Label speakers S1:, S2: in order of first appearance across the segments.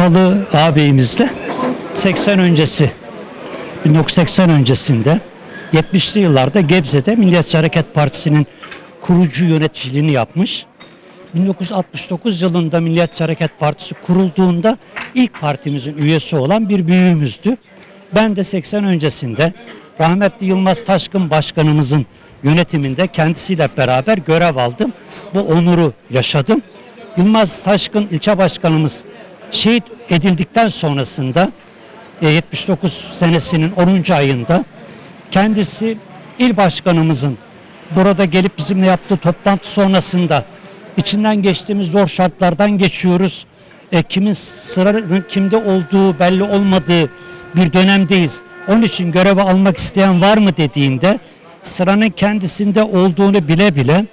S1: Halı ağabeyimizle 80 öncesi 1980 öncesinde 70'li yıllarda Gebze'de Milliyetçi Hareket Partisi'nin kurucu yöneticiliğini yapmış. 1969 yılında Milliyetçi Hareket Partisi kurulduğunda ilk partimizin üyesi olan bir büyüğümüzdü. Ben de 80 öncesinde rahmetli Yılmaz Taşkın Başkanımızın yönetiminde kendisiyle beraber görev aldım. Bu onuru yaşadım. Yılmaz Taşkın ilçe başkanımız şehit edildikten sonrasında e, 79 senesinin 10. ayında kendisi il başkanımızın burada gelip bizimle yaptığı toplantı sonrasında içinden geçtiğimiz zor şartlardan geçiyoruz. E, kimin sıranın kimde olduğu belli olmadığı bir dönemdeyiz. Onun için görevi almak isteyen var mı dediğinde sıranın kendisinde olduğunu bile bile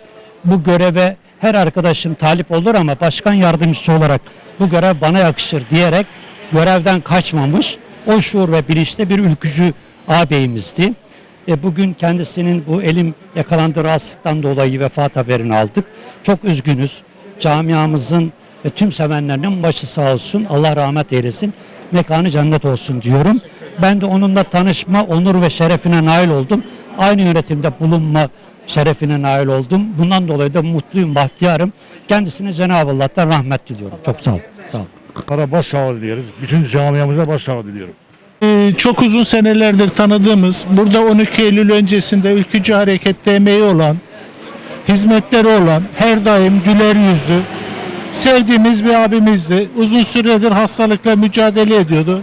S1: bu göreve her arkadaşım talip olur ama başkan yardımcısı olarak bu görev bana yakışır diyerek görevden kaçmamış. O şuur ve bilinçte bir ülkücü ağabeyimizdi. E, bugün kendisinin bu elim yakalandığı rahatsızlıktan dolayı vefat haberini aldık. Çok üzgünüz. Camiamızın ve tüm sevenlerinin başı sağ olsun. Allah rahmet eylesin. Mekanı cennet olsun diyorum. Ben de onunla tanışma, onur ve şerefine nail oldum. Aynı yönetimde bulunma şerefine nail oldum. Bundan dolayı da mutluyum, bahtiyarım. Kendisine Cenab-ı Allah'tan rahmet diliyorum. Çok sağ ol. Sağ ol.
S2: Para başsağlığı diliyoruz. Bütün camiamıza başsağlığı diliyorum.
S3: Ee, çok uzun senelerdir tanıdığımız, burada 12 Eylül öncesinde ülkücü harekette emeği olan, hizmetleri olan, her daim güler yüzlü, sevdiğimiz bir abimizdi. Uzun süredir hastalıkla mücadele ediyordu.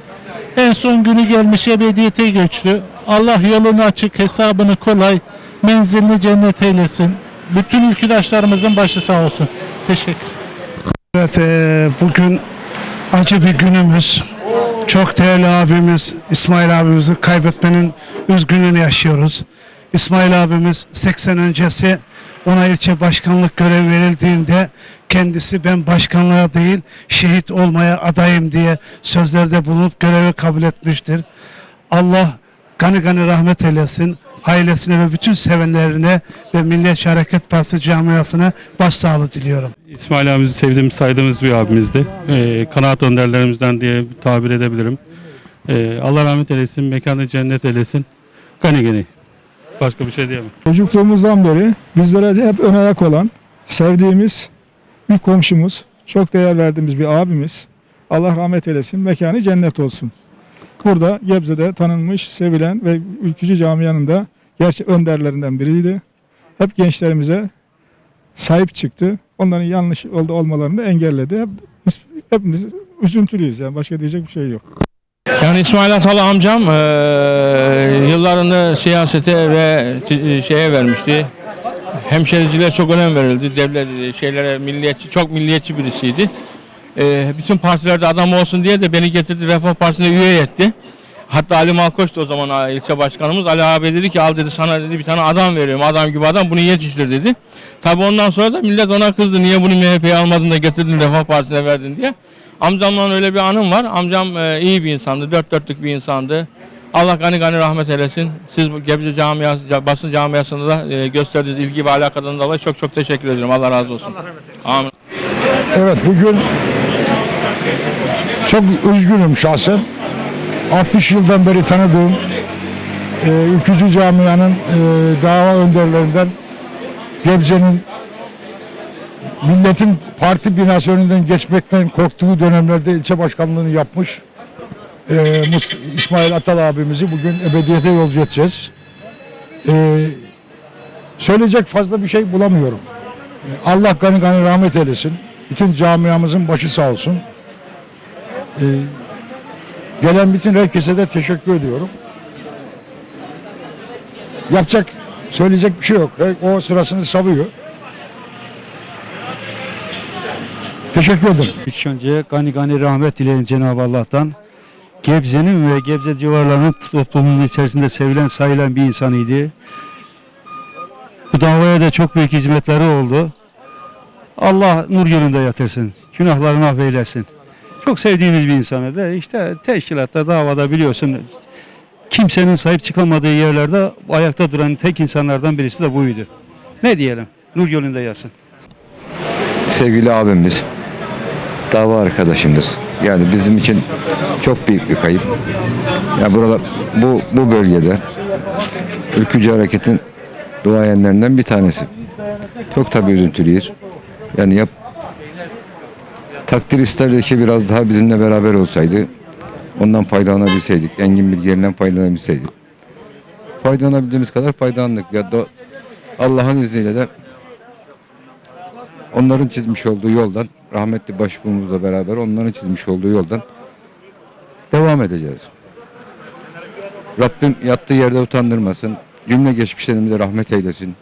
S3: En son günü gelmiş ebediyete göçtü. Allah yolunu açık, hesabını kolay, menzilini cennet eylesin. Bütün ülküdaşlarımızın başı sağ olsun. Teşekkür
S4: Evet, eee, bugün acı bir günümüz. Çok değerli abimiz İsmail abimizi kaybetmenin üzgünlüğünü yaşıyoruz. İsmail abimiz 80 öncesi ona ilçe başkanlık görevi verildiğinde kendisi ben başkanlığa değil şehit olmaya adayım diye sözlerde bulunup görevi kabul etmiştir. Allah gani gani rahmet eylesin. Ailesine ve bütün sevenlerine ve Milliyetçi Hareket Partisi camiasına başsağlığı diliyorum.
S5: İsmail abimizi sevdiğimiz, saydığımız bir abimizdi. Ee, kanaat önderlerimizden diye tabir edebilirim. Ee, Allah rahmet eylesin, mekanı cennet eylesin. Gani gani. Başka bir şey diyemem.
S6: Çocukluğumuzdan beri bizlere hep ön ayak olan, sevdiğimiz bir komşumuz, çok değer verdiğimiz bir abimiz. Allah rahmet eylesin, mekanı cennet olsun. Burada Gebze'de tanınmış, sevilen ve ülkücü camianın da gerçek önderlerinden biriydi. Hep gençlerimize sahip çıktı. Onların yanlış oldu olmalarını engelledi. Hep, hepimiz üzüntülüyüz yani başka diyecek bir şey yok.
S7: Yani İsmail Atalı amcam eee, yıllarını siyasete ve şeye vermişti. Hemşericiliğe çok önem verildi. Devlet şeylere milliyetçi çok milliyetçi birisiydi. Eee, bütün partilerde adam olsun diye de beni getirdi Refah Partisi'ne üye etti. Hatta Ali Malkoç da o zaman ilçe başkanımız. Ali abi dedi ki al dedi sana dedi bir tane adam veriyorum. Adam gibi adam bunu yetiştir dedi. Tabi ondan sonra da millet ona kızdı. Niye bunu MHP'ye almadın da getirdin Refah Partisi'ne verdin diye. Amcamla öyle bir anım var. Amcam e, iyi bir insandı. Dört dörtlük bir insandı. Allah gani gani rahmet eylesin. Siz Gebze camiası, basın camiasında da e, gösterdiğiniz ilgi ve alakadan dolayı çok çok teşekkür ederim. Allah razı olsun. Amin.
S2: Evet bugün çok üzgünüm şahsen. 60 yıldan beri tanıdığım e, ülkücü camianın e, dava önderlerinden Gebze'nin milletin parti binası önünden geçmekten korktuğu dönemlerde ilçe başkanlığını yapmış e, İsmail Atal abimizi bugün ebediyete yolcu edeceğiz. E, söyleyecek fazla bir şey bulamıyorum. E, Allah gani gani rahmet eylesin. Bütün camiamızın başı sağ olsun. E, gelen bütün herkese de teşekkür ediyorum. Yapacak, söyleyecek bir şey yok. O sırasını savuyor. Teşekkür ederim.
S8: İlk önce gani gani rahmet dileyin Cenab-ı Allah'tan. Gebze'nin ve Gebze civarlarının toplumunun içerisinde sevilen sayılan bir insanıydı. Bu davaya da çok büyük hizmetleri oldu. Allah nur yolunda yatırsın. Günahlarını affeylesin. Çok sevdiğimiz bir insanıydı. İşte teşkilatta, davada biliyorsun kimsenin sahip çıkamadığı yerlerde ayakta duran tek insanlardan birisi de buydu. Ne diyelim? Nur yolunda yatsın.
S9: sevgili abimiz, dava arkadaşımız, Yani bizim için çok büyük bir kayıp. Ya burada bu bu bölgede ülkücü hareketin duayenlerinden bir tanesi. Çok tabii üzüntülüyüz. Yani yap takdir isterdik ki biraz daha bizimle beraber olsaydı. Ondan faydalanabilseydik. Engin bilgilerinden faydalanabilseydik. Faydalanabildiğimiz kadar faydalandık. Ya da Allah'ın izniyle de onların çizmiş olduğu yoldan rahmetli başbuğumuzla beraber onların çizmiş olduğu yoldan devam edeceğiz. Rabbim yattığı yerde utandırmasın. Cümle geçmişlerimize rahmet eylesin.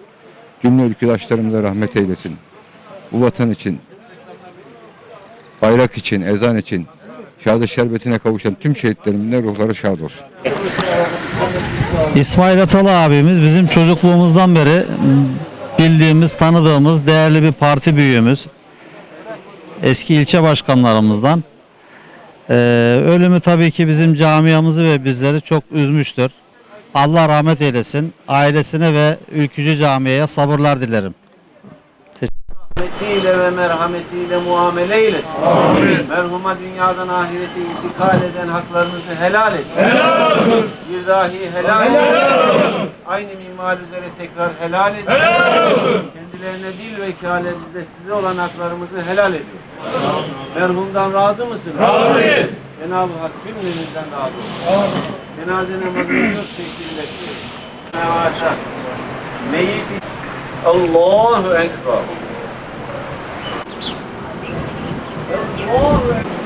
S9: Cümle ülküdaşlarımıza rahmet eylesin. Bu vatan için, bayrak için, ezan için, şehadet şerbetine kavuşan tüm şehitlerimizin ruhları şad olsun.
S10: İsmail Atalı abimiz bizim çocukluğumuzdan beri bildiğimiz, tanıdığımız değerli bir parti büyüğümüz. Eski ilçe başkanlarımızdan. Ee, ölümü tabii ki bizim camiamızı ve bizleri çok üzmüştür. Allah rahmet eylesin. Ailesine ve ülkücü camiye sabırlar dilerim.
S11: Rahmetiyle ve merhametiyle muamele eylesin. Amin. Merhuma dünyadan ahirete intikal eden haklarınızı helal et. Helal olsun. Bir dahi helal, olsun. Aynı minval üzere tekrar helal et. Helal olsun. Kendilerine dil vekaletimizde size olan haklarımızı helal ediyor. Merhumdan razı mısınız? Razıyız. Cenab-ı Hak cümlemizden razı olsun. Cenaze namazını yok şekilde kılıyoruz. Meyyit Allahu Ekber. Allahu Ekber.